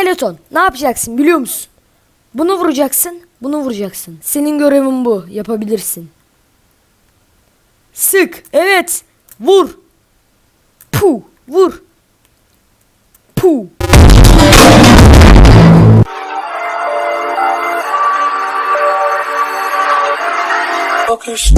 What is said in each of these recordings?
İskeleton ne yapacaksın biliyor musun? Bunu vuracaksın, bunu vuracaksın. Senin görevin bu. Yapabilirsin. Sık. Evet. Vur. Pu. Vur. Pu. Focus.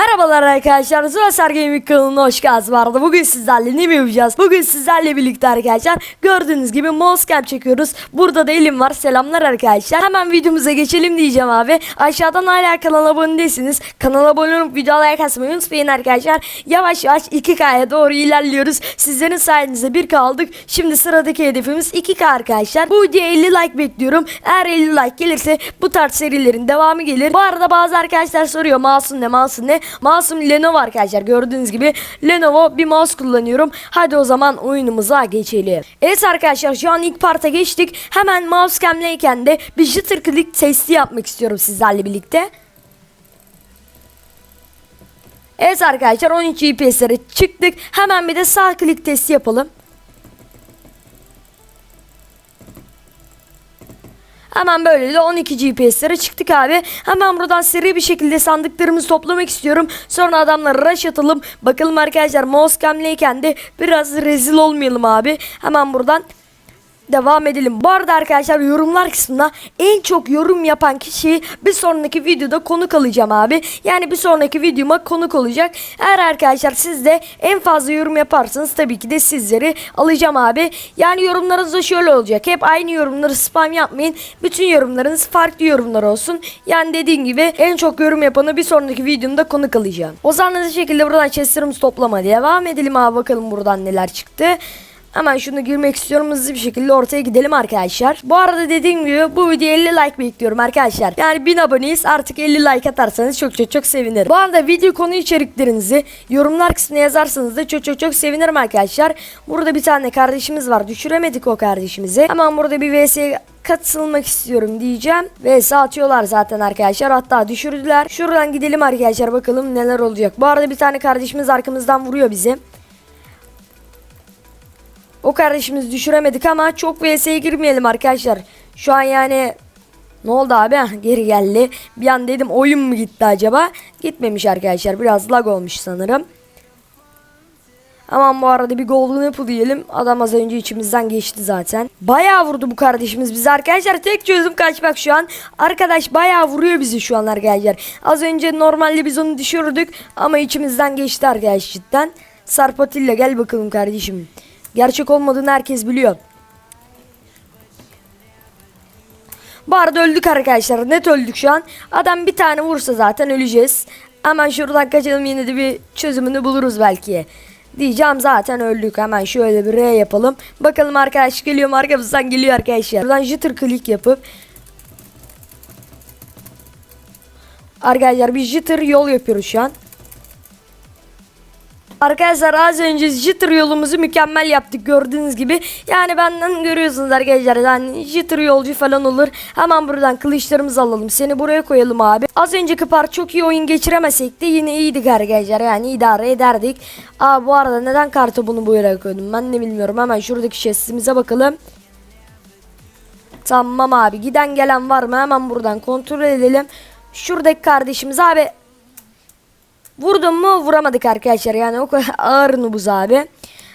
Merhabalar arkadaşlar. Züvasar Gaming kanalına hoş geldiniz. Arada bugün sizlerle ne mi yapacağız? Bugün sizlerle birlikte arkadaşlar gördüğünüz gibi mouse cam çekiyoruz. Burada da elim var. Selamlar arkadaşlar. Hemen videomuza geçelim diyeceğim abi. Aşağıdan hala kanala abone değilsiniz. Kanala abone olup videoya like atmayı unutmayın arkadaşlar. Yavaş yavaş 2K'ya doğru ilerliyoruz. Sizlerin sayenizde 1K aldık. Şimdi sıradaki hedefimiz 2K arkadaşlar. Bu videoya 50 like bekliyorum. Eğer 50 like gelirse bu tarz serilerin devamı gelir. Bu arada bazı arkadaşlar soruyor mouse'un ne mouse'un ne? Mouse'um Lenovo arkadaşlar. Gördüğünüz gibi Lenovo bir mouse kullanıyorum. Hadi o zaman oyunumuza geçelim. Evet arkadaşlar şu an ilk parta geçtik. Hemen mouse cam'leyken de bir jitter click testi yapmak istiyorum sizlerle birlikte. Evet arkadaşlar 13 GPS'lere çıktık. Hemen bir de sağ klik testi yapalım. Hemen böyle de 12 GPS'lere çıktık abi. Hemen buradan seri bir şekilde sandıklarımızı toplamak istiyorum. Sonra adamlara rush atalım. Bakalım arkadaşlar mouse cam'leyken de biraz rezil olmayalım abi. Hemen buradan devam edelim. Bu arada arkadaşlar yorumlar kısmında en çok yorum yapan kişiyi bir sonraki videoda konuk alacağım abi. Yani bir sonraki videoma konuk olacak. Eğer arkadaşlar siz de en fazla yorum yaparsanız tabii ki de sizleri alacağım abi. Yani yorumlarınız da şöyle olacak. Hep aynı yorumları spam yapmayın. Bütün yorumlarınız farklı yorumlar olsun. Yani dediğim gibi en çok yorum yapanı bir sonraki videomda konuk alacağım. O zaman şekilde buradan chestlerimizi toplama devam edelim abi. Bakalım buradan neler çıktı. Hemen şunu girmek istiyorum hızlı bir şekilde ortaya gidelim arkadaşlar. Bu arada dediğim gibi bu videoya 50 like bekliyorum arkadaşlar. Yani 1000 aboneyiz artık 50 like atarsanız çok çok çok sevinirim. Bu arada video konu içeriklerinizi yorumlar kısmına yazarsanız da çok çok çok sevinirim arkadaşlar. Burada bir tane kardeşimiz var düşüremedik o kardeşimizi. Hemen burada bir vs katılmak istiyorum diyeceğim. Ve atıyorlar zaten arkadaşlar. Hatta düşürdüler. Şuradan gidelim arkadaşlar bakalım neler olacak. Bu arada bir tane kardeşimiz arkamızdan vuruyor bizi. O kardeşimizi düşüremedik ama çok VS'ye girmeyelim arkadaşlar. Şu an yani ne oldu abi? Geri geldi. Bir an dedim oyun mu gitti acaba? Gitmemiş arkadaşlar. Biraz lag olmuş sanırım. Aman bu arada bir golden apple diyelim. Adam az önce içimizden geçti zaten. Bayağı vurdu bu kardeşimiz bizi arkadaşlar. Tek çözüm kaçmak şu an. Arkadaş bayağı vuruyor bizi şu an arkadaşlar. Az önce normalde biz onu düşürdük. Ama içimizden geçti arkadaş cidden. Sarpatilla gel bakalım kardeşim. Gerçek olmadığını herkes biliyor. Bu öldük arkadaşlar. Net öldük şu an. Adam bir tane vursa zaten öleceğiz. Hemen şuradan kaçalım yine de bir çözümünü buluruz belki. Diyeceğim zaten öldük. Hemen şöyle bir R yapalım. Bakalım arkadaş geliyor mu arkamızdan geliyor arkadaşlar. Buradan jitter click yapıp Arkadaşlar bir jitter yol yapıyoruz şu an. Arkadaşlar az önce jitter yolumuzu mükemmel yaptık gördüğünüz gibi. Yani benden görüyorsunuz arkadaşlar. Yani jitter yolcu falan olur. Hemen buradan kılıçlarımızı alalım. Seni buraya koyalım abi. Az önceki part çok iyi oyun geçiremesek de yine iyiydik arkadaşlar. Yani idare ederdik. Aa bu arada neden kartı bunu bu yere koydum ben de bilmiyorum. Hemen şuradaki chestimize bakalım. Tamam abi giden gelen var mı hemen buradan kontrol edelim. Şuradaki kardeşimiz abi Vurdum mu vuramadık arkadaşlar yani o kadar ağır nubuz abi.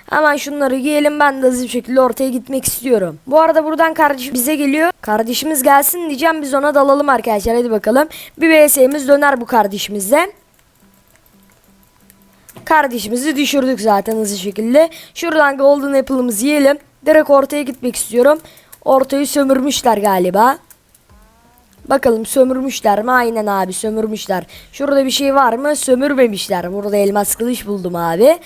Hemen şunları giyelim ben de hızlı bir şekilde ortaya gitmek istiyorum. Bu arada buradan kardeş bize geliyor. Kardeşimiz gelsin diyeceğim biz ona dalalım arkadaşlar hadi bakalım. Bir VS'miz döner bu kardeşimizle. Kardeşimizi düşürdük zaten hızlı şekilde. Şuradan golden apple'ımızı yiyelim. Direkt ortaya gitmek istiyorum. Ortayı sömürmüşler galiba. Bakalım sömürmüşler mi? Aynen abi sömürmüşler. Şurada bir şey var mı? Sömürmemişler. Burada elmas kılıç buldum abi.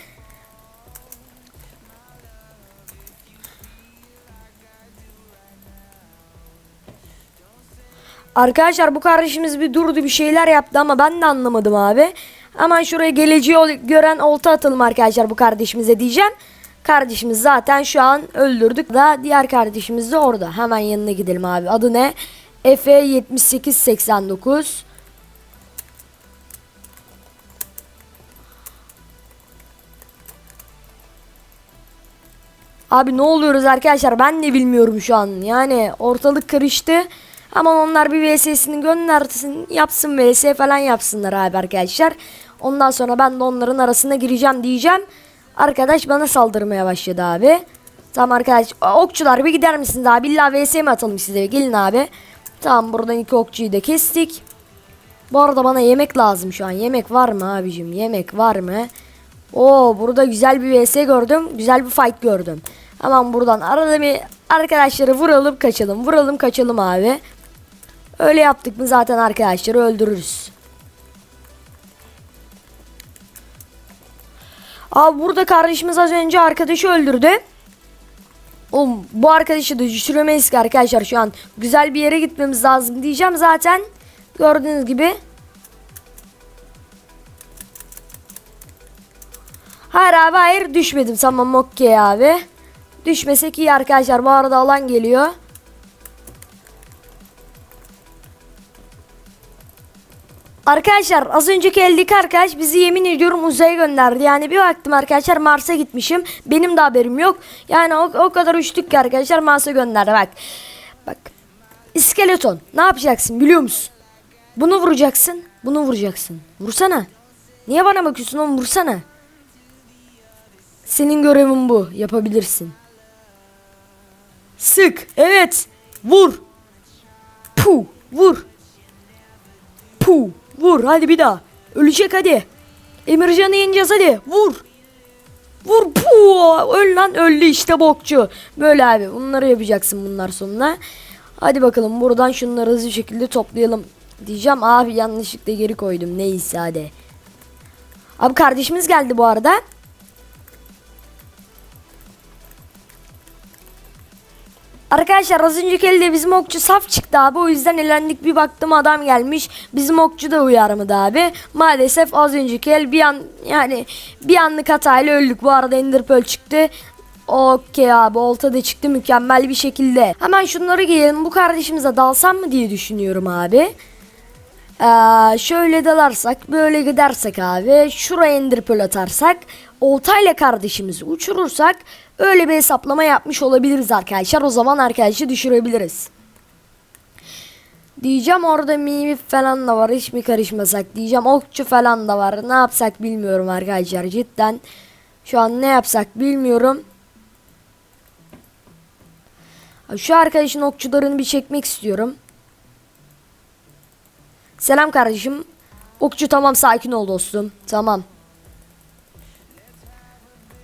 Arkadaşlar bu kardeşimiz bir durdu bir şeyler yaptı ama ben de anlamadım abi. Hemen şuraya geleceği gören olta atalım arkadaşlar bu kardeşimize diyeceğim. Kardeşimiz zaten şu an öldürdük da diğer kardeşimiz de orada. Hemen yanına gidelim abi. Adı ne? Efe 7889 Abi ne oluyoruz arkadaşlar ben de bilmiyorum şu an. Yani ortalık karıştı. Ama onlar bir VS'sini göndersin yapsın VS falan yapsınlar abi arkadaşlar. Ondan sonra ben de onların arasına gireceğim diyeceğim. Arkadaş bana saldırmaya başladı abi. Tamam arkadaş okçular bir gider misiniz abi illa VS mi atalım size gelin abi. Tamam buradan iki okçuyu da kestik. Bu arada bana yemek lazım şu an. Yemek var mı abicim? Yemek var mı? Oo burada güzel bir vs gördüm. Güzel bir fight gördüm. Hemen buradan arada bir arkadaşları vuralım kaçalım. Vuralım kaçalım abi. Öyle yaptık mı zaten arkadaşları öldürürüz. Abi burada kardeşimiz az önce arkadaşı öldürdü. Oğlum bu arkadaşı da düşüremeyiz ki arkadaşlar şu an. Güzel bir yere gitmemiz lazım diyeceğim zaten. Gördüğünüz gibi. Hayır abi hayır düşmedim tamam okey abi. Düşmesek iyi arkadaşlar bu arada alan geliyor. Arkadaşlar az önceki eldeki arkadaş bizi yemin ediyorum uzaya gönderdi. Yani bir baktım arkadaşlar Mars'a gitmişim. Benim de haberim yok. Yani o, o kadar uçtuk ki arkadaşlar Mars'a gönderdi bak. Bak. İskeleton ne yapacaksın biliyor musun? Bunu vuracaksın. Bunu vuracaksın. Vursana. Niye bana bakıyorsun oğlum vursana. Senin görevin bu. Yapabilirsin. Sık. Evet. Vur. Pu. Vur. Pu. Vur. Hadi bir daha. Ölecek hadi. Emircan'ı yeneceğiz hadi. Vur. Vur. Pu. Öl lan öldü işte bokçu. Böyle abi. Bunları yapacaksın bunlar sonuna. Hadi bakalım buradan şunları hızlı şekilde toplayalım. Diyeceğim abi yanlışlıkla geri koydum. Neyse hadi. Abi kardeşimiz geldi bu arada. Arkadaşlar az önceki elde bizim okçu saf çıktı abi. O yüzden elendik bir baktım adam gelmiş. Bizim okçu da uyarmadı abi. Maalesef az önceki el bir an yani bir anlık hatayla öldük. Bu arada Ender Pearl çıktı. Okey abi olta da çıktı mükemmel bir şekilde. Hemen şunları giyelim. Bu kardeşimize dalsam mı diye düşünüyorum abi. Ee, şöyle dalarsak böyle gidersek abi şuraya ender pearl atarsak oltayla kardeşimizi uçurursak öyle bir hesaplama yapmış olabiliriz arkadaşlar o zaman arkadaşı düşürebiliriz. Diyeceğim orada mimi falan da var hiç mi karışmasak diyeceğim okçu falan da var ne yapsak bilmiyorum arkadaşlar cidden şu an ne yapsak bilmiyorum. Şu arkadaşın okçularını bir çekmek istiyorum. Selam kardeşim. Okçu tamam sakin ol dostum. Tamam.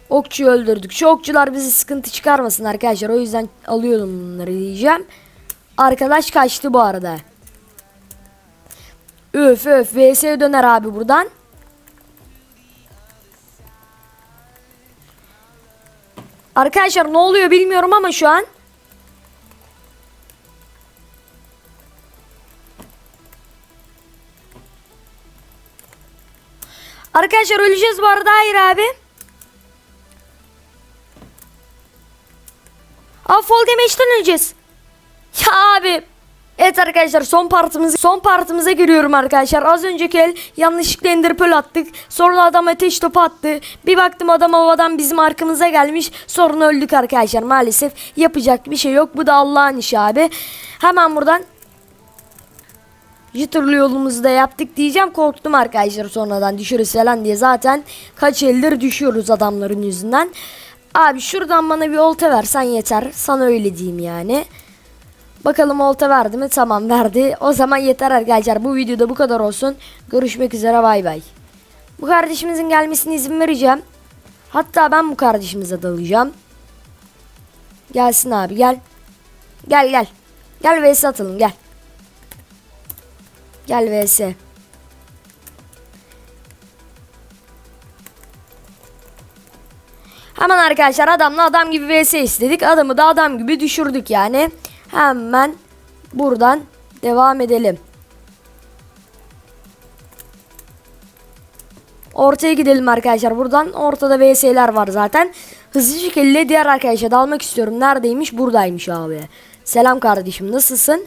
Okçuyu öldürdük. Şu okçular bizi sıkıntı çıkarmasın arkadaşlar. O yüzden alıyorum bunları diyeceğim. Arkadaş kaçtı bu arada. Öf öf. VS'ye döner abi buradan. Arkadaşlar ne oluyor bilmiyorum ama şu an. Arkadaşlar öleceğiz bu arada. Hayır abi. Fall damage'den öleceğiz. Ya abi. Evet arkadaşlar son partımız son partımıza giriyorum arkadaşlar. Az önceki el yanlışlıkla ender pearl attık. Sonra adam ateş topu attı. Bir baktım adam havadan bizim arkamıza gelmiş. Sonra öldük arkadaşlar maalesef. Yapacak bir şey yok. Bu da Allah'ın işi abi. Hemen buradan Jitter'lı yolumuzu da yaptık diyeceğim. Korktum arkadaşlar sonradan düşürüz falan diye. Zaten kaç eldir düşüyoruz adamların yüzünden. Abi şuradan bana bir olta versen yeter. Sana öyle diyeyim yani. Bakalım olta verdi mi? Tamam verdi. O zaman yeter arkadaşlar. Bu videoda bu kadar olsun. Görüşmek üzere bay bay. Bu kardeşimizin gelmesine izin vereceğim. Hatta ben bu kardeşimize dalacağım. Gelsin abi gel. Gel gel. Gel vs atalım gel. Gel vs. Hemen arkadaşlar adamla adam gibi vs istedik. Adamı da adam gibi düşürdük yani. Hemen buradan devam edelim. Ortaya gidelim arkadaşlar. Buradan ortada VS'ler var zaten. Hızlı şekilde diğer arkadaşa dalmak istiyorum. Neredeymiş? Buradaymış abi. Selam kardeşim nasılsın?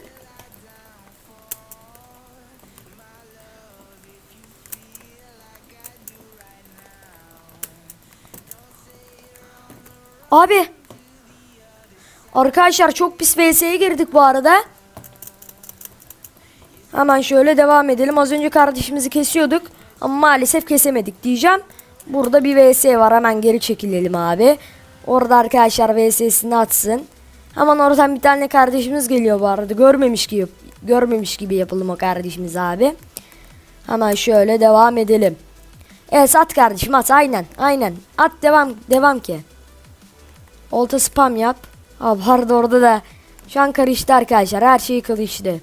Abi Arkadaşlar çok pis VS'ye girdik bu arada. Hemen şöyle devam edelim. Az önce kardeşimizi kesiyorduk. Ama maalesef kesemedik diyeceğim. Burada bir VS var. Hemen geri çekilelim abi. Orada arkadaşlar VS'sini atsın. Hemen oradan bir tane kardeşimiz geliyor bu arada. Görmemiş gibi görmemiş gibi yapalım o kardeşimiz abi. Hemen şöyle devam edelim. Evet at kardeşim at aynen aynen. At devam devam ki. Olta spam yap. Abi harda orada da şu an karıştı arkadaşlar. Her şey karıştı.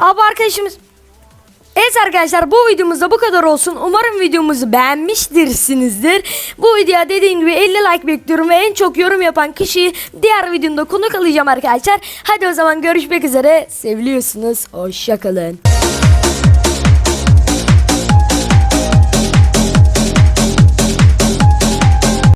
Abi arkadaşımız Evet arkadaşlar bu videomuzda bu kadar olsun. Umarım videomuzu beğenmiştirsinizdir. Bu videoya dediğim gibi 50 like bekliyorum ve en çok yorum yapan kişiyi diğer videomda konuk alacağım arkadaşlar. Hadi o zaman görüşmek üzere. Seviliyorsunuz. Hoşçakalın.